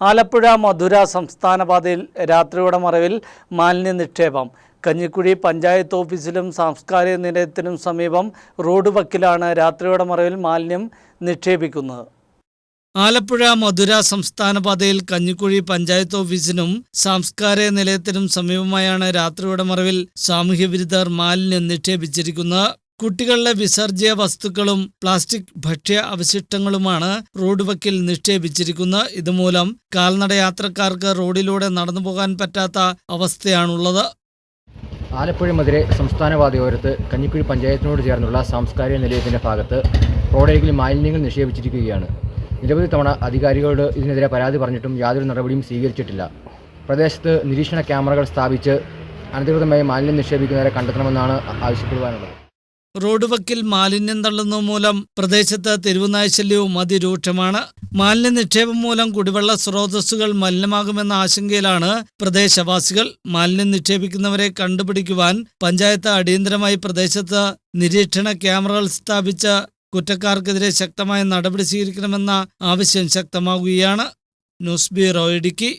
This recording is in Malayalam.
ആലപ്പുഴ മധുര സംസ്ഥാന പാതയിൽ രാത്രിയുടെ മറവിൽ മാലിന്യ നിക്ഷേപം കഞ്ഞിക്കുഴി പഞ്ചായത്ത് ഓഫീസിലും സാംസ്കാരിക നിലയത്തിനും സമീപം റോഡ് വക്കിലാണ് രാത്രിയുടെ മറവിൽ മാലിന്യം നിക്ഷേപിക്കുന്നത്. ആലപ്പുഴ മധുര സംസ്ഥാന പാതയിൽ കഞ്ഞിക്കുഴി പഞ്ചായത്ത് ഓഫീസിനും സാംസ്കാരിക നിലയത്തിനും സമീപമായാണ് രാത്രിയുടെ മറവിൽ സാമൂഹ്യ വിരുദ്ധർ മാലിന്യം നിക്ഷേപിച്ചിരിക്കുന്നത്. കുട്ടികളുടെ വിസർജ്യ വസ്തുക്കളും പ്ലാസ്റ്റിക് ഭക്ഷ്യ അവശിഷ്ടങ്ങളുമാണ് റോഡ് വക്കിൽ നിക്ഷേപിച്ചിരിക്കുന്നത്. ഇതുമൂലം കാൽനട യാത്രക്കാർക്ക് റോഡിലൂടെ നടന്നു പോകാൻ പറ്റാത്ത അവസ്ഥയാണുള്ളത്. ആലപ്പുഴ സംസ്ഥാന വാതിയോരത്ത് കഞ്ഞിക്കുഴി പഞ്ചായത്തിനോട് ചേർന്നുള്ള സാംസ്കാരിക നിലയത്തിന്റെ ഭാഗത്ത് റോഡരികിൽ മാലിന്യങ്ങൾ നിക്ഷേപിച്ചിരിക്കുകയാണ്. നിരവധി തവണ അധികാരികളോട് ഇതിനെതിരെ പരാതി പറഞ്ഞിട്ടും യാതൊരു നടപടിയും സ്വീകരിച്ചിട്ടില്ല. പ്രദേശത്ത് നിരീക്ഷണ ക്യാമറകൾ സ്ഥാപിച്ച് അനധികൃതമായി മാലിന്യം നിക്ഷേപിക്കുന്നവരെ കണ്ടെത്തണമെന്നാണ് ആവശ്യപ്പെടുവാനുള്ളത്. റോഡ് വക്കിൽ മാലിന്യം തള്ളുന്നത് മൂലം പ്രദേശത്ത് തെരുവുനായ്ശല്യവും അതിരൂക്ഷമാണ്. മാലിന്യ നിക്ഷേപം മൂലം കുടിവെള്ള സ്രോതസ്സുകൾ മലിനമാകുമെന്ന ആശങ്കയിലാണ് പ്രദേശവാസികൾ മാലിന്യം നിക്ഷേപിക്കുന്നവരെ കണ്ടുപിടിക്കുവാൻ പഞ്ചായത്ത് അടിയന്തരമായി പ്രദേശത്ത് നിരീക്ഷണ ക്യാമറകൾ സ്ഥാപിച്ച കുറ്റക്കാർക്കെതിരെ ശക്തമായ നടപടി സ്വീകരിക്കണമെന്ന ആവശ്യം ശക്തമാകുകയാണ് ന്യൂസ് ബ്യൂറോ ഇടുക്കി.